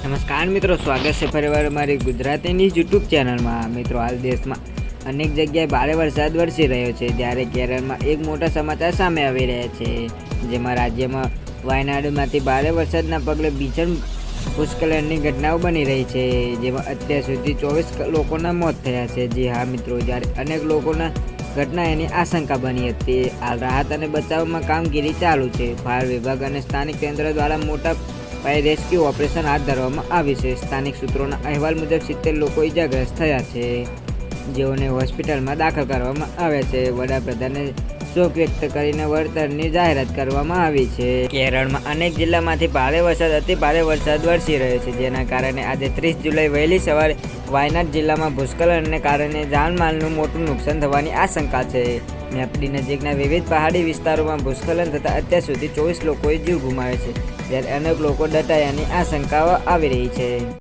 નમસ્કાર મિત્રો, સ્વાગત છે ફરીવાર મારી ગુજરાતીની યુટ્યુબ ચેનલમાં મિત્રો, હાલ દેશમાં અનેક જગ્યાએ ભારે વરસાદ વરસી રહ્યો છે. જ્યારે કેરળમાં એક મોટા સમાચાર સામે આવી રહ્યા છે, જેમાં રાજ્યમાં વાયનાડમાંથી ભારે વરસાદના પગલે ભીષણ ભૂસ્ખલનની ઘટનાઓ બની રહી છે, જેમાં અત્યાર સુધી ચોવીસ લોકોના મોત થયા છે. જે હા, મિત્રો, જ્યારે અનેક લોકોના ઘટના એની આશંકા બની હતી. હાલ રાહત અને બચાવમાં કામગીરી ચાલુ છે. ફાયર વિભાગ અને સ્થાનિક કેન્દ્ર દ્વારા મોટા પાયે રેસ્ક્યુ ઓપરેશન હાથ ધરવામાં આવી છે. સ્થાનિક સૂત્રોના અહેવાલ મુજબ સિત્તેર લોકો ઇજાગ્રસ્ત થયા છે. જેઓને હોસ્પિટલમાં દાખલ કરવામાં આવ્યા છે. વડાપ્રધાને શોક વ્યક્ત કરીને વળતરની જાહેરાત કરવામાં આવી છે. કેરળમાં અનેક જિલ્લામાંથી ભારે વરસાદ, અતિ ભારે વરસાદ વરસી રહ્યો છે, જેના કારણે આજે ત્રીસ જુલાઈ વહેલી સવારે વાયનાડ જિલ્લામાં ભૂસ્ખલનને કારણે જાનમાલનું મોટું નુકસાન થવાની આશંકા છે. મેપડી નજીકના વિવિધ પહાડી વિસ્તારોમાં ભૂસ્ખલન થતાં અત્યાર સુધી ચોવીસ લોકોએ જીવ ગુમાવ્યો છે, જ્યારે અનેક લોકો દટાયાની આશંકાઓ આવી રહી છે.